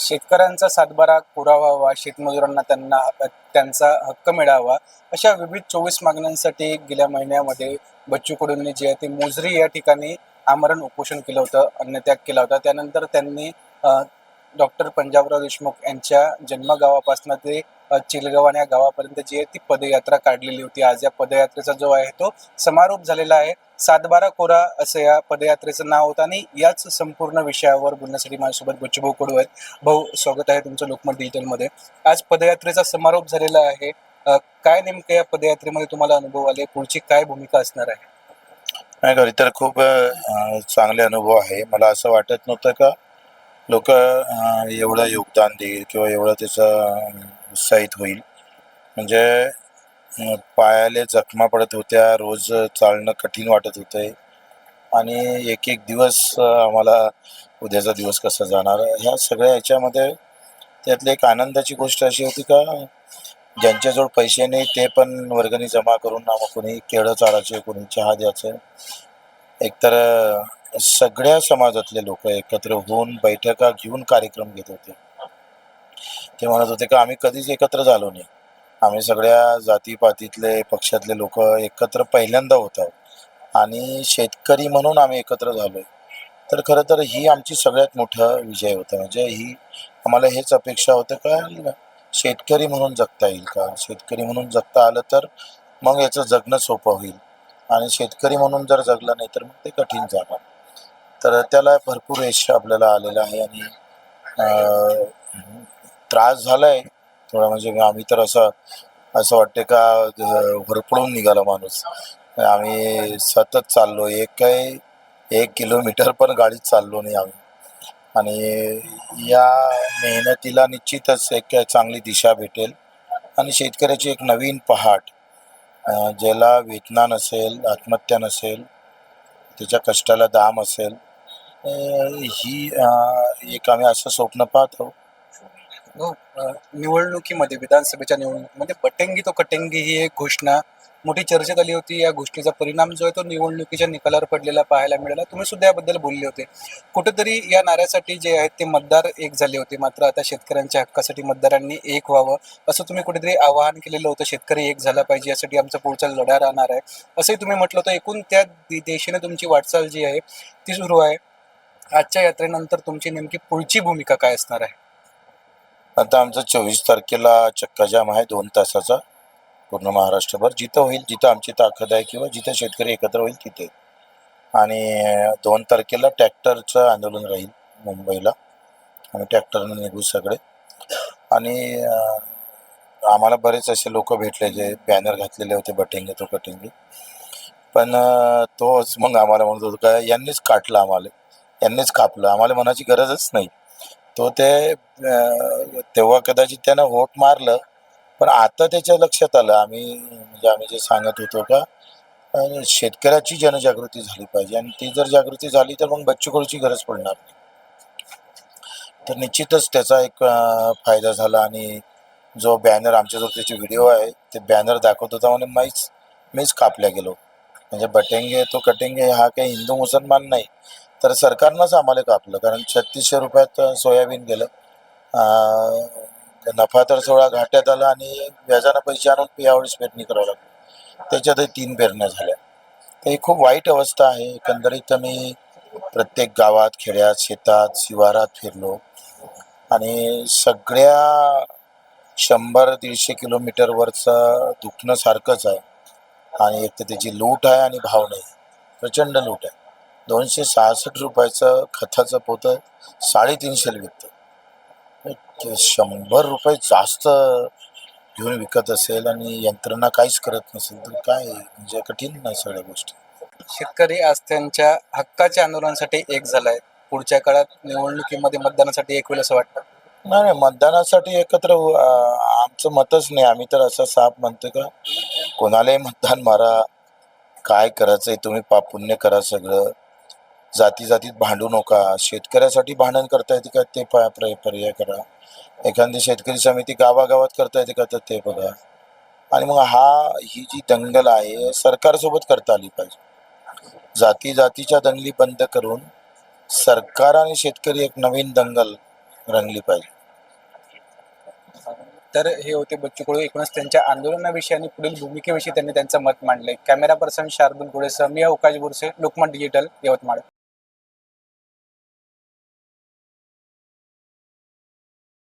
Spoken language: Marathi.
शेतकऱ्यांचा सातबारा पुरावा व्हावा शेतमजुरांना त्यांना त्यांचा हक्क मिळावा अशा विविध चोवीस मागण्यांसाठी गेल्या महिन्यामध्ये बच्चू कडूंनी जे आहे ते मोजरी या ठिकाणी आमरण उपोषण केलं होतं अन्नत्याग केला होता. त्यानंतर त्यांनी डॉक्टर पंजाबराव देशमुख यांच्या जन्मगावापासून ते चिलगाव आणि या गावापर्यंत जी आहे ती पदयात्रा काढलेली होती. आज या पदयात्रेचा जो आहे तो समारोप झालेला आहे. सातबारा कोरा असं या पदयात्रेचं नाव होतं आणि याच संपूर्ण विषयावर बोलण्यासाठी माझ्यासोबत बच्चूभाऊ कडू आहेत. भाऊ स्वागत आहे तुमचं लोकमत डिजिटलमध्ये. आज पदयात्रेचा समारोप झालेला आहे. काय नेमकं या पदयात्रेमध्ये तुम्हाला अनुभव आले? पुढची काय भूमिका असणार आहे? नाही घरी तर खूप चांगले अनुभव आहे. मला असं वाटत नव्हतं का लोक एवढं योगदान देईल किंवा एवढं त्याचं उत्साहित होईल. म्हणजे पायाले जखमा पडत होत्या रोज चालणं कठीण वाटत होते. आणि एक एक दिवस आम्हाला उद्याचा दिवस कसा जाणार? ह्या सगळ्या ह्याच्यामध्ये त्यातली एक आनंदाची गोष्ट अशी होती का ज्यांच्याजवळ पैसे नाही ते पण वर्गणी जमा करून आम्हाला कोणी केळं चारायचे कोणी चहा द्यायचं. एकतर सगळ्या समाजातले लोक एकत्र होऊन बैठका घेऊन कार्यक्रम घेत होते. ते म्हणत होते का आम्ही कधीच एकत्र झालो नाही. आम्ही सगळ्या जातीपातीतले पक्षातले लोक एकत्र पहिल्यांदा होत आहोत. आणि शेतकरी म्हणून आम्ही एकत्र झालोय. तर खरं तर ही आमची सगळ्यात मोठा विजय होता. म्हणजे ही आम्हाला हेच अपेक्षा होतं का शेतकरी म्हणून जगता येईल का? शेतकरी म्हणून जगता आलं तर मग याचं जगणं सोपं होईल. आणि शेतकरी म्हणून जर जगलं नाही तर मग ते कठीण जाणार. तर त्याला भरपूर यश आपल्याला आलेलं आहे. आणि त्रास झालाय. थोडा म्हणजे आम्ही तर असं असं वाटते का अं, निघाला माणूस. आम्ही सतत चाललो. एक काही एक किलोमीटर पण गाडीत चाललो नाही आम्ही. आणि या मेहनतीला निश्चितच एक चांगली दिशा भेटेल. आणि शेतकऱ्याची एक नवीन पहाट ज्याला वेदना नसेल आत्महत्या नसेल त्याच्या कष्टाला दाम असेल ही एक आम्ही असं स्वप्न पाहतो. हो, निवडणुकीमध्ये विधानसभेच्या निवडणुकीमध्ये बटेंगी तो कटेंगी ही एक घोषणा. मोठी चर्चेत आली होती. या गोष्टीचा परिणाम जो आहे तो निवडणुकीच्या निकालावर पडलेला पाहायला मिळाला. तुम्ही सुद्धा याबद्दल बोलले होते. कुठेतरी या नाऱ्यासाठी जे आहेत ते मतदार एक झाले होते. मात्र आता शेतकऱ्यांच्या हक्कासाठी मतदारांनी एक व्हावं असं तुम्ही कुठेतरी आवाहन केलेलं होतं. शेतकरी एक झाला पाहिजे यासाठी आमचा पुढचा लढा राहणार आहे. असंही तुम्ही म्हटलं होतं. एकूण त्या दिशेने तुमची वाटचाल जी आहे ती सुरू आहे. आजच्या यात्रेनंतर तुमची नेमकी पुढची भूमिका काय असणार आहे? आता आमचं चोवीस तारखेला चक्काजाम आहे दोन तासाचा. पूर्ण महाराष्ट्रभर. जिथं होईल जिथं आमची ताकद आहे किंवा जिथं शेतकरी एकत्र होईल तिथे. आणि दोन तारखेला ट्रॅक्टरचं आंदोलन राहील मुंबईला. आम्ही ट्रॅक्टरनं निघू सगळे. आणि आम्हाला बरेच असे लोक भेटले जे बॅनर घातलेले होते बटिंग तो कटेंगे पण तोच मग आम्हाला म्हणत होतो का यांनीच काटलं आम्हाला. यांनीच कापलं. आम्हाला मनाची गरजच नाही. तो ते तेव्हा कदाचित त्यानं व्होट मारलं पण आता त्याच्या लक्षात आलं. आम्ही म्हणजे आम्ही जे सांगत होतो का शेतकऱ्याची जनजागृती झाली पाहिजे आणि ती जर जागृती झाली तर मग बच्चू कडूची गरज पडणार नाही. तर निश्चितच त्याचा एक फायदा झाला आणि जो बॅनर आमच्याजवळ त्याचे व्हिडिओ आहे ते बॅनर दाखवत होता म्हणून मीच मीच कापल्या गेलो. म्हणजे बटेंगे तो कटेंगे हा काही हिंदू मुसलमान नाही. तर सरकारनंच आम्हाला कापलं. कारण छत्तीसशे रुपयात सोयाबीन गेलं. नफा तर सोळा घाट्यात आला आणि व्याजानं पैसे आणून यावेळेस पेरणी करावं लागली. त्याच्यातही तीन पेरण्या झाल्या. तर ही खूप वाईट अवस्था आहे. एकंदरीत मी प्रत्येक गावात खेड्यात शेतात शिवारात फिरलो. आणि सगळ्या शंभर दीडशे किलोमीटरवरचं दुखणं सारखंच आहे. आणि एक तर त्याची लूट आहे आणि भाव नाही प्रचंड लूट आहे. दोनशे सहासष्ट रुपयाचं खताचं पोतं साडेतीनशेला विकतं. ते शंभर रुपये जास्त घेऊन विकत असेल आणि यंत्रणा काहीच करत नसेल तर काय? म्हणजे कठीण नाही सगळ्या गोष्टी. शेतकरी आज त्यांच्या हक्काच्या आंदोलनासाठी एक झालाय. पुढच्या काळात निवडणुकीमध्ये मतदानासाठी एक होईल असं वाटतं? नाही नाही मतदानासाठी एकत्र आमचं मतच नाही. आम्ही तर असं साफ म्हणतो का कोणालाही मतदान मारा. काय करायचंय तुम्ही पाप पुण्य करा सगळं. जाती जातीत भांडू नका. शेतकऱ्यासाठी भांडण करता येते का ते पर्याय पर्याय करा. एखादी शेतकरी समिती गावागावात करता येते का तर ते बघा. आणि मग हा ही जी दंगल आहे सरकारसोबत करता आली पाहिजे. जाती जातीच्या दंगली बंद करून सरकार आणि शेतकरी एक नवीन दंगल रंगली पाहिजे. तर हे होते बच्चू कडू एकूणच त्यांच्या आंदोलनाविषयी आणि पुढील भूमिकेविषयी त्यांनी त्यांचं मत मांडले कॅमेरा पर्सन शार्दुल पुढे मी अवकाश बुरसे लोकमत डिजिटल यवतमाळ.